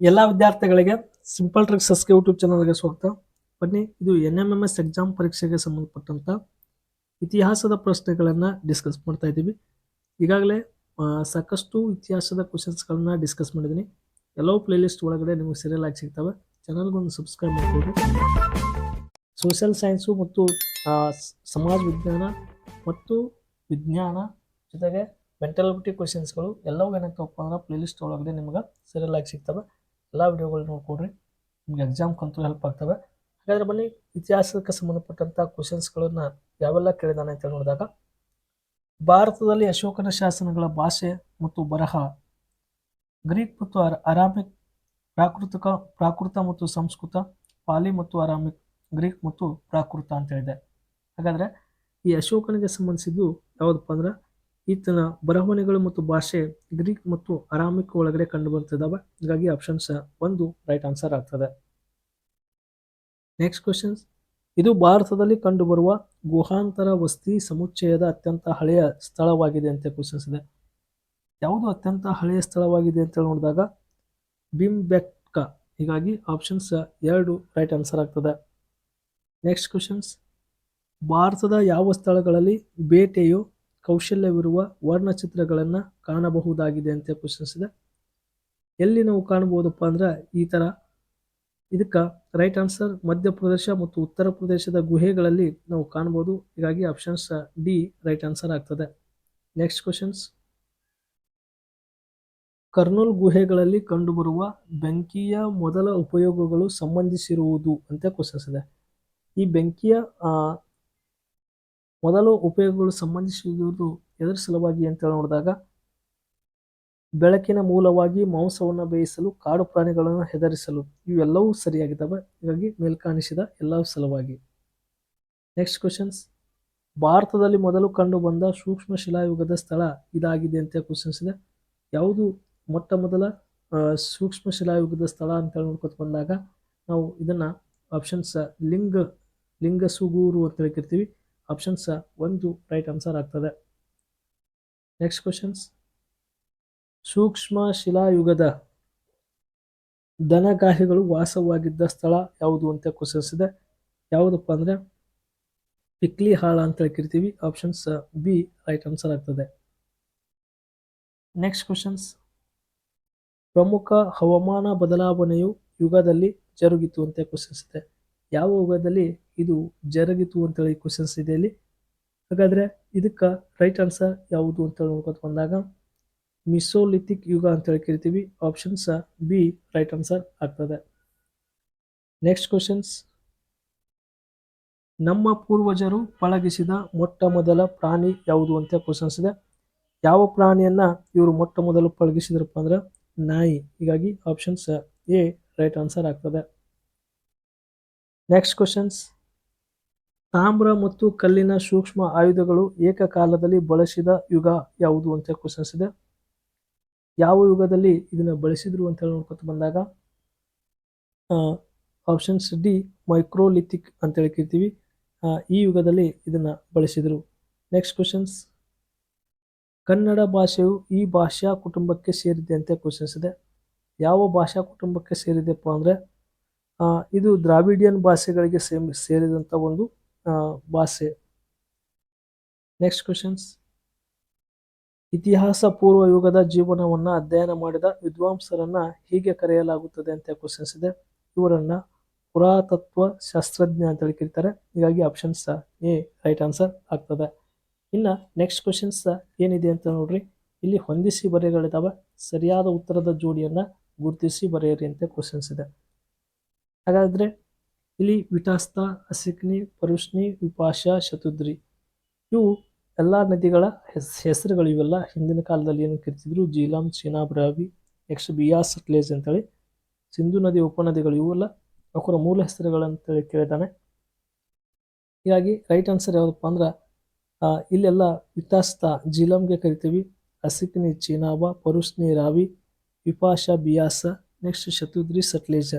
ಎಲ್ಲ ವಿದ್ಯಾರ್ಥಿಗಳಿಗೆ simple tricks S K YouTube ಚಾನಲ್ಗೆ ಸ್ವಾಗತ. ಬನ್ನಿ, ಇದು N M M S exam ಪರೀಕ್ಷೆಗೆ ಸಂಬಂಧಪಟ್ಟಂತ ಇತಿಹಾಸದ ಪ್ರಶ್ನೆಗಳನ್ನು ಡಿಸ್ಕಸ್ ಮಾಡ್ತಾ ಇದ್ದೀವಿ. ಈಗಾಗಲೇ ಸಾಕಷ್ಟು ಇತಿಹಾಸದ ಕ್ವಶನ್ಸ್ಗಳನ್ನ ಡಿಸ್ಕಸ್ ಮಾಡಿದ್ದೀನಿ ಎಲ್ಲೋ ಪ್ಲೇಲಿಸ್ಟ್ ಒಳಗಡೆ ನಿಮಗೆ ಸೀರಿಯಲ್ ಆಗಿ ಸಿಗ್ತವೆ. ಚಾನಲ್ಗೊಂದು ಸಬ್ಸ್ಕ್ರೈಬ್ ಮಾಡ್ಬೋದು ಸೋಷಿಯಲ್ ಸೈನ್ಸು ಮತ್ತು ಸಮಾಜ ವಿಜ್ಞಾನ ಮತ್ತು ವಿಜ್ಞಾನ ಜೊತೆಗೆ ಮೆಂಟಲಿಟಿ ಕ್ವಶನ್ಸ್ಗಳು ಎಲ್ಲವೂ ಏನಕ್ಕಪ್ಪ ಅಂದ್ರೆ ಪ್ಲೇಲಿಸ್ಟ್ ಒಳಗಡೆ ನಿಮ್ಗೆ ಸೀರಿಯಲ್ ಆಗಿ ಸಿಗ್ತವೆ. ಎಲ್ಲ ವಿಡಿಯೋಗಳು ನೋಡ್ಕೊಡ್ರಿ ನಿಮ್ಗೆ ಎಕ್ಸಾಮ್ಗಂತೂ ಹೆಲ್ಪ್ ಆಗ್ತವೆ. ಹಾಗಾದ್ರೆ ಬನ್ನಿ, ಇತಿಹಾಸಕ್ಕೆ ಸಂಬಂಧಪಟ್ಟಂಥ ಕ್ವಶನ್ಸ್ಗಳನ್ನು ಯಾವೆಲ್ಲ ಕೇಳಿದಾನೆ ಅಂತ ನೋಡಿದಾಗ, ಭಾರತದಲ್ಲಿ ಅಶೋಕನ ಶಾಸನಗಳ ಭಾಷೆ ಮತ್ತು ಬರಹ, ಗ್ರೀಕ್ ಮತ್ತು ಅರ, ಅರಾಮಿಕ್, ಪ್ರಾಕೃತಿಕ, ಪ್ರಾಕೃತ ಮತ್ತು ಸಂಸ್ಕೃತ, ಪಾಲಿ ಮತ್ತು ಅರಾಮಿಕ್, ಗ್ರೀಕ್ ಮತ್ತು ಪ್ರಾಕೃತ ಅಂತ ಹೇಳಿದೆ. ಹಾಗಾದ್ರೆ ಈ ಅಶೋಕನಿಗೆ ಸಂಬಂಧಿಸಿದ್ದು ಯಾವುದಪ್ಪ ಅಂದ್ರೆ ಈತನ ಬರವಣಿಗೆಗಳು ಮತ್ತು ಭಾಷೆ ಗ್ರೀಕ್ ಮತ್ತು ಅರಾಮಿಕ್ ಒಳಗಡೆ ಕಂಡು ಬರ್ತಿದ್ದಾವೆ. ಹೀಗಾಗಿ ಆಪ್ಷನ್ಸ್ ಒಂದು ರೈಟ್ ಆನ್ಸರ್ ಆಗ್ತದೆ. ನೆಕ್ಸ್ಟ್ ಕ್ವಶನ್ಸ್ ಇದು ಭಾರತದಲ್ಲಿ ಕಂಡುಬರುವ ಗುಹಾಂತರ ವಸ್ತಿ ಸಮುಚ್ಚಯದ ಅತ್ಯಂತ ಹಳೆಯ ಸ್ಥಳವಾಗಿದೆ ಅಂತ ಕ್ವಶನ್ಸ್ ಇದೆ. ಯಾವುದು ಅತ್ಯಂತ ಹಳೆಯ ಸ್ಥಳವಾಗಿದೆ ಅಂತ ನೋಡಿದಾಗ ಬಿಂಬೆಟ್ಕ. ಹೀಗಾಗಿ ಆಪ್ಷನ್ಸ್ ಎರಡು ರೈಟ್ ಆನ್ಸರ್ ಆಗ್ತದೆ. ನೆಕ್ಸ್ಟ್ ಕ್ವಶನ್ಸ್ ಭಾರತದ ಯಾವ ಸ್ಥಳಗಳಲ್ಲಿ ಬೇಟೆಯು ಕೌಶಲ್ಯವಿರುವ ವರ್ಣಚಿತ್ರಗಳನ್ನು ಕಾಣಬಹುದಾಗಿದೆ ಅಂತ ಪ್ರಶ್ನಿಸಿದೆ. ಎಲ್ಲಿ ನಾವು ಕಾಣ್ಬೋದಪ್ಪ ಅಂದ್ರೆ ಈ ಥರ ಇದಕ್ಕೆ ರೈಟ್ ಆನ್ಸರ್ ಮಧ್ಯಪ್ರದೇಶ ಮತ್ತು ಉತ್ತರ ಪ್ರದೇಶದ ಗುಹೆಗಳಲ್ಲಿ ನಾವು ಕಾಣ್ಬೋದು ಹೀಗಾಗಿ ಆಪ್ಷನ್ಸ್ ಡಿ ರೈಟ್ ಆನ್ಸರ್ ಆಗ್ತದೆ. ನೆಕ್ಸ್ಟ್ ಕ್ವಶನ್ಸ್ ಕರ್ನೂಲ್ ಗುಹೆಗಳಲ್ಲಿ ಕಂಡುಬರುವ ಬೆಂಕಿಯ ಮೊದಲ ಉಪಯೋಗಗಳು ಸಂಬಂಧಿಸಿರುವುದು ಅಂತ ಕ್ವಶನ್ಸ್ ಇದೆ ಈ ಬೆಂಕಿಯ ಮೊದಲು ಉಪಯೋಗಗಳು ಸಂಬಂಧಿಸಿರುವುದು ಎದುರು ಸಲುವಾಗಿ ಅಂತ ನೋಡಿದಾಗ, ಬೆಳಕಿನ ಮೂಲವಾಗಿ ಮಾಂಸವನ್ನು ಬೇಯಿಸಲು, ಕಾಡು ಪ್ರಾಣಿಗಳನ್ನು ಹೆದರಿಸಲು ಇವೆಲ್ಲವೂ ಸರಿಯಾಗಿದ್ದಾವೆ. ಹೀಗಾಗಿ ಮೇಲ್ಕಾಣಿಸಿದ ಎಲ್ಲವೂ ಸಲುವಾಗಿ ನೆಕ್ಸ್ಟ್ ಕ್ವಶನ್ಸ್ ಭಾರತದಲ್ಲಿ ಮೊದಲು ಕಂಡು ಬಂದ ಸೂಕ್ಷ್ಮ ಶಿಲಾಯುಗದ ಸ್ಥಳ ಇದಾಗಿದೆ ಅಂತ ಕ್ವಶನ್ಸ್ ಇದೆ. ಯಾವುದು? ಮೊಟ್ಟ ಮೊದಲ ಸೂಕ್ಷ್ಮ ಶಿಲಾಯುಗದ ಸ್ಥಳ ಅಂತ ನೋಡ್ಕೊತ ಬಂದಾಗ ನಾವು ಇದನ್ನ ಆಪ್ಷನ್ಸ್ ಲಿಂಗ ಲಿಂಗಸುಗೂರು ಅಂತ ಹೇಳ್ತಿರ್ತೀವಿ ಆಪ್ಷನ್ಸ್ ಒಂದು ರೈಟ್ ಆನ್ಸರ್ ಆಗ್ತದೆ. ನೆಕ್ಸ್ಟ್ ಕ್ವಶನ್ಸ್ ಸೂಕ್ಷ್ಮ ಶಿಲಾಯುಗದ ದನಗಾಹಿಗಳು ವಾಸವಾಗಿದ್ದ ಸ್ಥಳ ಯಾವುದು ಅಂತ ಕ್ವಶನ್ಸ್ ಇದೆ. ಯಾವುದಪ್ಪ ಅಂದ್ರೆ ಪಿಕ್ಲಿ ಹಾಳ ಅಂತ ಹೇಳ್ಕಿರ್ತೀವಿ. ಆಪ್ಷನ್ಸ್ ಬಿ ರೈಟ್ ಆನ್ಸರ್ ಆಗ್ತದೆ. ನೆಕ್ಸ್ಟ್ ಕ್ವಶನ್ಸ್ ಪ್ರಮುಖ ಹವಾಮಾನ ಬದಲಾವಣೆಯು ಯುಗದಲ್ಲಿ ಜರುಗಿತು ಅಂತ ಕ್ವಶನ್ಸ್ ಇದೆ. ಯಾವ ಯುಗದಲ್ಲಿ ಇದು ಜರುಗಿತು ಅಂತೇಳಿ ಕ್ವಶನ್ಸ್ ಇದೆ ಇಲ್ಲಿ. ಹಾಗಾದ್ರೆ ಇದಕ್ಕೆ ರೈಟ್ ಆನ್ಸರ್ ಯಾವುದು ಅಂತ ನೋಡ್ಕೊತ ಬಂದಾಗ ಮಿಸೋಲಿಥಿಕ್ ಯುಗ ಅಂತ ಹೇಳಿ ಕರಿತೀವಿ ಆಪ್ಷನ್ಸ್ ಬಿ ರೈಟ್ ಆನ್ಸರ್ ಆಗ್ತದೆ. ನೆಕ್ಸ್ಟ್ ಕ್ವಶನ್ಸ್ ನಮ್ಮ ಪೂರ್ವಜರು ಪಳಗಿಸಿದ ಮೊಟ್ಟ ಮೊದಲ ಪ್ರಾಣಿ ಯಾವುದು ಅಂತ ಕ್ವಶನ್ಸ್ ಇದೆ. ಯಾವ ಪ್ರಾಣಿಯನ್ನ ಇವರು ಮೊಟ್ಟ ಮೊದಲು ಪಳಗಿಸಿದ್ರಪ್ಪ ಅಂದ್ರೆ ನಾಯಿ. ಹೀಗಾಗಿ ಆಪ್ಷನ್ಸ್ ಎ ರೈಟ್ ಆನ್ಸರ್ ಆಗ್ತದೆ. ನೆಕ್ಸ್ಟ್ ಕ್ವಶನ್ಸ್ ತಾಮ್ರ ಮತ್ತು ಕಲ್ಲಿನ ಸೂಕ್ಷ್ಮ ಆಯುಧಗಳು ಏಕಕಾಲದಲ್ಲಿ ಬಳಸಿದ ಯುಗ ಯಾವುದು ಅಂತ ಕ್ವಶನ್ಸ್ ಇದೆ. ಯಾವ ಯುಗದಲ್ಲಿ ಇದನ್ನು ಬಳಸಿದ್ರು ಅಂತ ಹೇಳಿ ನೋಡ್ಕೊತ ಬಂದಾಗ ಆಪ್ಷನ್ಸ್ ಡಿ ಮೈಕ್ರೋಲಿಥಿಕ್ ಅಂತ ಹೇಳಿ ಕರಿತೀವಿ. ಈ ಯುಗದಲ್ಲಿ ಇದನ್ನು ಬಳಸಿದರು. ನೆಕ್ಸ್ಟ್ ಕ್ವಶನ್ಸ್ ಕನ್ನಡ ಭಾಷೆಯು ಈ ಭಾಷಾ ಕುಟುಂಬಕ್ಕೆ ಸೇರಿದೆ ಅಂತ ಕ್ವಶನ್ಸ್ ಇದೆ. ಯಾವ ಭಾಷಾ ಕುಟುಂಬಕ್ಕೆ ಸೇರಿದೆಪ್ಪ ಅಂದ್ರೆ ಇದು ದ್ರಾವಿಡಿಯನ್ ಭಾಷೆಗಳಿಗೆ ಸೇಮ್ ಸೇರಿದಂಥ ಒಂದು ಭಾಷೆ. ನೆಕ್ಸ್ಟ್ ಕ್ವಶನ್ಸ್ ಇತಿಹಾಸ ಪೂರ್ವ ಯುಗದ ಜೀವನವನ್ನ ಅಧ್ಯಯನ ಮಾಡಿದ ವಿದ್ವಾಂಸರನ್ನ ಹೀಗೆ ಕರೆಯಲಾಗುತ್ತದೆ ಅಂತ ಕ್ವಶನ್ಸ್ ಇದೆ. ಇವರನ್ನ ಪುರಾತತ್ವ ಶಾಸ್ತ್ರಜ್ಞ ಅಂತ ಹೇಳಿ ಕರೀತಾರೆ. ಹೀಗಾಗಿ ಆಪ್ಷನ್ಸ್ ಎ ರೈಟ್ ಆನ್ಸರ್ ಆಗ್ತದೆ. ಇನ್ನು ನೆಕ್ಸ್ಟ್ ಕ್ವಶನ್ಸ್ ಏನಿದೆ ಅಂತ ನೋಡ್ರಿ. ಇಲ್ಲಿ ಹೊಂದಿಸಿ ಬರೆಗಳಿದಾವೆ ಸರಿಯಾದ ಉತ್ತರದ ಜೋಡಿಯನ್ನ ಗುರುತಿಸಿ ಬರೆಯಿರಿ ಅಂತ ಕ್ವಶನ್ಸ್ ಇದೆ. ಹಾಗಾದ್ರೆ ಇಲ್ಲಿ ವಿಟಾಸ್ತ ಅಸಿಕ್ನಿ ಪರುಷ್ಣಿ ವಿಪಾಶ, ಶತುದ್ರಿ ಇವು ಎಲ್ಲ ನದಿಗಳ ಹೆಸ್, ಹೆಸರುಗಳು ಇವೆಲ್ಲ. ಹಿಂದಿನ ಕಾಲದಲ್ಲಿ ಏನು ಕರಿತಿದ್ರು? ಜೀಲಂ, ಚೀನಾಬ್ರಾವಿ ನೆಕ್ಸ್ಟ್ ಬಿಯಾಸ್ ಸಟ್ಲೇಜ್ ಅಂತೇಳಿ ಸಿಂಧು ನದಿ ಉಪನದಿಗಳು ಇವೆಲ್ಲ ಅವರ ಮೂಲ ಹೆಸರುಗಳಂತೇಳಿ ಕೇಳಿದ್ದಾನೆ. ಹೀಗಾಗಿ ರೈಟ್ ಆನ್ಸರ್ ಯಾವುದಪ್ಪ ಅಂದ್ರೆ ಇಲ್ಲೆಲ್ಲ ವಿತಾಸ್ತ ಜೀಲಂಗೆ ಕರಿತೀವಿ. ಅಸಿಕ್ನಿ, ಚೀನಾಬ, ಪರುಷ್ನಿ, ರಾವಿ, ವಿಪಾಶ ಬಿಯಾಸ ನೆಕ್ಸ್ಟ್ ಶತುದ್ರಿ, ಸಟ್ಲೇಜ.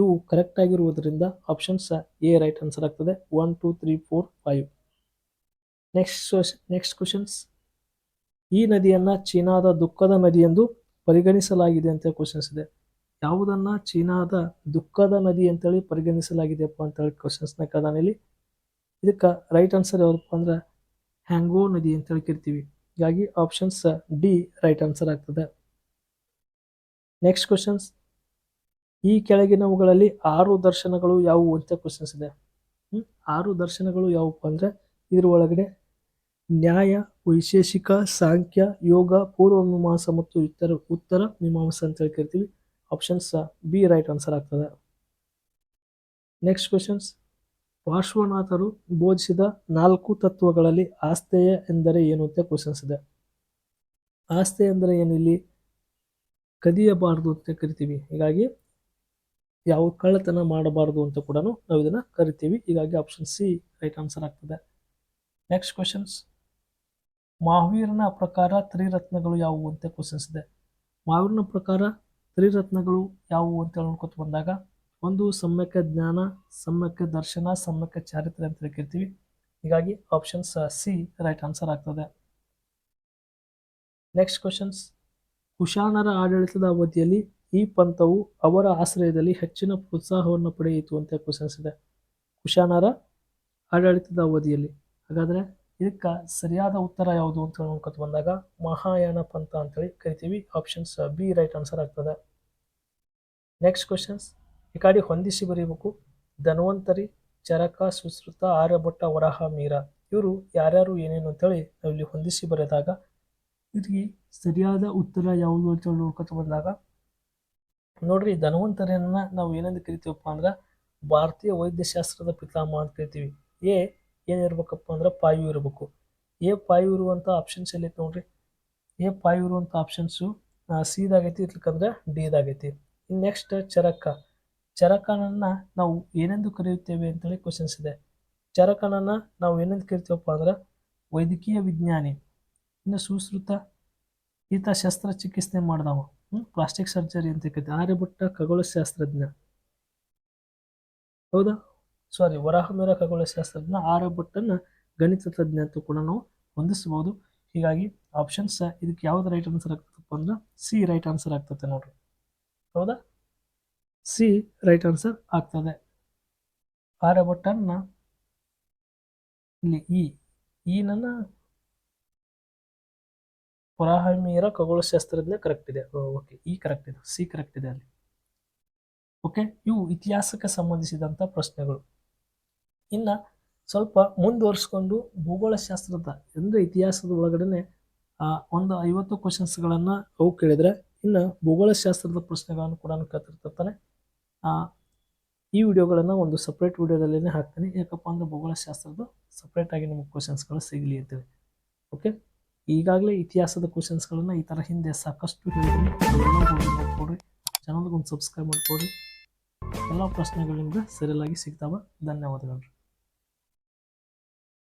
ಇವು ಕರೆಕ್ಟ್ ಆಗಿರುವುದರಿಂದ ಆಪ್ಷನ್ಸ್ ಎ ರೈಟ್ ಆನ್ಸರ್ ಆಗ್ತದೆ. One two three four five next next questions ಈ ನದಿಯನ್ನ ಚೀನಾದ ದುಃಖದ ನದಿ ಎಂದು ಪರಿಗಣಿಸಲಾಗಿದೆ ಅಂತ ಕ್ವಶನ್ಸ್ ಇದೆ. ಯಾವುದನ್ನ ಚೀನಾದ ದುಃಖದ ನದಿ ಅಂತೇಳಿ ಪರಿಗಣಿಸಲಾಗಿದೆಯಪ್ಪ ಅಂತೇಳಿ ಕ್ವಶನ್ಸ್ನ ನ ಇಲ್ಲಿ. ಇದಕ್ಕೆ ರೈಟ್ ಆನ್ಸರ್ ಯಾವ್ದಪ್ಪ ಅಂದ್ರೆ ಹ್ಯಾಂಗೋ ನದಿ ಅಂತೇಳಿ ಹೇಳ್ಕಿರ್ತೀವಿ ಹೀಗಾಗಿ ಆಪ್ಷನ್ಸ್ ಡಿ ರೈಟ್ ಆನ್ಸರ್ ಆಗ್ತದೆ. ನೆಕ್ಸ್ಟ್ ಕ್ವಶನ್ಸ್ ಈ ಕೆಳಗಿನವುಗಳಲ್ಲಿ ಆರು ದರ್ಶನಗಳು ಯಾವುವು ಅಂತ ಕ್ವಶನ್ಸ್ ಇದೆ? ಆರು ದರ್ಶನಗಳು ಯಾವುವು ಅಂದ್ರೆ ಇದ್ರ ಒಳಗಡೆ ನ್ಯಾಯ, ವೈಶೇಷಿಕ, ಸಾಂಖ್ಯ, ಯೋಗ ಪೂರ್ವ ಮೀಮಾಂಸ ಮತ್ತು ಉತ್ತರ ಉತ್ತರ ಮೀಮಾಂಸ ಅಂತ ಹೇಳಿ ಕರಿತೀವಿ ಆಪ್ಷನ್ಸ್ ಬಿ ರೈಟ್ ಆನ್ಸರ್ ಆಗ್ತದೆ. ನೆಕ್ಸ್ಟ್ ಕ್ವಶನ್ಸ್ ಪಾರ್ಶ್ವನಾಥರು ಬೋಧಿಸಿದ ನಾಲ್ಕು ತತ್ವಗಳಲ್ಲಿ ಆಸ್ತೆಯ ಎಂದರೆ ಏನು ಅಂತ ಕ್ವಶನ್ಸ್ ಇದೆ. ಆಸ್ತೆ ಎಂದರೆ ಏನು ಇಲ್ಲಿ ಕದಿಯಬಾರದು ಅಂತ ಕರಿತೀವಿ. ಹೀಗಾಗಿ ಯಾವ ಕಳ್ಳತನ ಮಾಡಬಾರದು ಅಂತ ಕೂಡ ನಾವು ಇದನ್ನ ಕರಿತೀವಿ. ಹೀಗಾಗಿ ಆಪ್ಷನ್ ಸಿ ರೈಟ್ ಆನ್ಸರ್ ಆಗ್ತದೆ. ನೆಕ್ಸ್ಟ್ ಕ್ವಶನ್ಸ್ ಮಹಾವೀರನ ಪ್ರಕಾರ ತ್ರಿರತ್ನಗಳು ಯಾವುವು ಅಂತ ಕ್ವಶನ್ಸ್ ಇದೆ. ಮಹಾವೀರನ ಪ್ರಕಾರ ತ್ರಿರತ್ನಗಳು ಯಾವುವು ಅಂತ ನೋಡ್ಕೊತ ಬಂದಾಗ, ಒಂದು ಸಮ್ಯಕ ಜ್ಞಾನ, ಸಮ್ಯಕ ದರ್ಶನ, ಸಮ್ಯಕ ಚಾರಿತ್ರೆ ಅಂತ ಕೇಳ್ತೀವಿ ಹೀಗಾಗಿ ಆಪ್ಷನ್ಸ್ ಸಿ ರೈಟ್ ಆನ್ಸರ್ ಆಗ್ತದೆ. ನೆಕ್ಸ್ಟ್ ಕ್ವಶನ್ಸ್ ಕುಶಾನರ ಆಡಳಿತದ ಅವಧಿಯಲ್ಲಿ ಈ ಪಂಥವು ಅವರ ಆಶ್ರಯದಲ್ಲಿ ಹೆಚ್ಚಿನ ಪ್ರೋತ್ಸಾಹವನ್ನು ಪಡೆಯಿತು ಅಂತ ಪ್ರಶ್ನಿಸಿದೆ ಕುಶಾನರ ಆಡಳಿತದ ಅವಧಿಯಲ್ಲಿ. ಹಾಗಾದ್ರೆ ಇದಕ್ಕೆ ಸರಿಯಾದ ಉತ್ತರ ಯಾವುದು ಅಂತ ನೋಡ್ಕೊತ ಬಂದಾಗ ಮಹಾಯಾನ ಪಂಥ ಅಂತೇಳಿ ಕರಿತೀವಿ. ಆಪ್ಷನ್ಸ್ ಬಿ ರೈಟ್ ಆನ್ಸರ್ ಆಗ್ತದೆ. ನೆಕ್ಸ್ಟ್ ಕ್ವಶನ್ಸ್ ಈ ಕಾಡಿ ಹೊಂದಿಸಿ ಬರೀಬೇಕು. ಧನ್ವಂತರಿ, ಚರಕ, ಸುಶ್ರುತ, ಆರ್ಯಭಟ್ಟ, ವರಹ, ಮೀರ. ಇವರು ಯಾರ್ಯಾರು ಏನೇನು ಅಂತೇಳಿ ನಾವು ಇಲ್ಲಿ ಹೊಂದಿಸಿ ಬರೆದಾಗ ಇದಕ್ಕೆ ಸರಿಯಾದ ಉತ್ತರ ಯಾವುದು ಅಂತ ಹೇಳಿ ನೋಡ್ಕೊತ ಬಂದಾಗ ನೋಡ್ರಿ ಧನ್ವಂತರಿಯನ್ನ ನಾವು ಏನಂತ ಕರಿತೀವಪ್ಪ ಅಂದ್ರೆ ಭಾರತೀಯ ವೈದ್ಯಶಾಸ್ತ್ರದ ಪಿತಾಮಹ ಅಂತ ಕರಿತೀವಿ. ಎ ಏನಿರ್ಬೇಕಪ್ಪ ಅಂದ್ರೆ ಪಾಯು ಇರಬೇಕು. ಎ, ಪಾಯು ಇರುವಂತ ಆಪ್ಷನ್ಸ್ ಎಲ್ಲಿ ನೋಡ್ರಿ? ಎ, ಪಾಯು ಇರುವಂಥ ಆಪ್ಷನ್ಸು ಸಿದಾಗೈತಿ ಇರ್ಲಿಕ್ಕಂದ್ರೆ ಡಿದಾಗೈತಿ. ನೆಕ್ಸ್ಟ್ ಚರಕ. ಚರಕನನ್ನ ನಾವು ಏನೆಂದು ಕರೆಯುತ್ತೇವೆ ಅಂತೇಳಿ ಕ್ವಶನ್ಸ್ ಇದೆ. ಚರಕನನ್ನ ನಾವು ಏನೆಂದು ಕರಿತೀವಪ್ಪ ಅಂದ್ರೆ ವೈದ್ಯಕೀಯ ವಿಜ್ಞಾನಿ. ಇನ್ನು ಸುಶ್ರುತ ಈತ ಶಸ್ತ್ರಚಿಕಿತ್ಸೆ ಮಾಡಿದವ. ಪ್ಲಾಸ್ಟಿಕ್ ಸರ್ಜರಿ ಅಂತ ಕರಿತೀವಿ ಆರ್ಯಭಟ್ಟ ಖಗೋಳಶಾಸ್ತ್ರಜ್ಞ. ಹೌದಾ? ಸಾರಿ ವರಾಹಮಿರ ಖಗೋಳಶಾಸ್ತ್ರಜ್ಞ ಆರ್ಯಭಟ್ಟನ ಗಣಿತ ತಜ್ಞ ಅಂತ ಕೂಡ ನಾವು ಹೊಂದಿಸ್ಬೋದು ಹೀಗಾಗಿ ಆಪ್ಷನ್ಸ್ ಇದಕ್ಕೆ ಯಾವ್ದು ರೈಟ್ ಆನ್ಸರ್ ಆಗ್ತದಪ್ಪ ಅಂದ್ರೆ ಸಿ ರೈಟ್ ಆನ್ಸರ್ ಆಗ್ತದೆ ನೋಡ್ರಿ. ಹೌದಾ? ಸಿ ರೈಟ್ ಆನ್ಸರ್ ಆಗ್ತದೆ. ಆರ್ಯಭಟ್ಟನ ಇಲ್ಲಿ ಇ ಈ ನನ್ನ ವರಾಹಮಿರ ಖಗೋಳಶಾಸ್ತ್ರಜ್ಞ ಕರೆಕ್ಟ್ ಇದೆ. ಓಕೆ ಈ ಕರೆಕ್ಟ್ ಇದೆ. ಸಿ ಕರೆಕ್ಟ್ ಇದೆ ಅಲ್ಲಿ. ಓಕೆ ಇವು ಇತಿಹಾಸಕ್ಕೆ ಸಂಬಂಧಿಸಿದಂಥ ಪ್ರಶ್ನೆಗಳು. ಇನ್ನು ಸ್ವಲ್ಪ ಮುಂದುವರಿಸ್ಕೊಂಡು ಭೂಗೋಳಶಾಸ್ತ್ರದ ಅಂದರೆ ಇತಿಹಾಸದ ಒಳಗಡೆ ಒಂದು ಐವತ್ತು ಕ್ವಶನ್ಸ್ಗಳನ್ನು ಅವು ಕೇಳಿದರೆ ಇನ್ನು ಭೂಗೋಳಶಾಸ್ತ್ರದ ಪ್ರಶ್ನೆಗಳನ್ನು ಕೂಡ ಕೇಳ್ತಿರ್ತಾನೆ ಈ ವಿಡಿಯೋಗಳನ್ನು ಒಂದು ಸಪ್ರೇಟ್ ವಿಡಿಯೋದಲ್ಲೇ ಹಾಕ್ತೀನಿ. ಯಾಕಪ್ಪ ಅಂದರೆ ಭೂಗೋಳಶಾಸ್ತ್ರದ ಸಪ್ರೇಟಾಗಿ ನಿಮಗೆ ಕ್ವಶನ್ಸ್ಗಳು ಸಿಗಲಿ ಅಂತೇಳಿ. ಓಕೆ ಈಗಾಗಲೇ ಇತಿಹಾಸದ ಕ್ವಶನ್ಸ್ಗಳನ್ನು ಈ ಥರ ಹಿಂದೆ ಸಾಕಷ್ಟು ಹೇಳಿದ್ದೀನಿ. ನೋಡ್ಕೊಡ್ರಿ ಚಾನಲ್ಗೊಂದು ಸಬ್ಸ್ಕ್ರೈಬ್ ಮಾಡ್ಕೊಡ್ರಿ ಎಲ್ಲ ಪ್ರಶ್ನೆಗಳು ನಿಮ್ಗೆ ಸರಿಯಾಗಿ ಸಿಗ್ತಾವೆ. ಧನ್ಯವಾದಗಳು.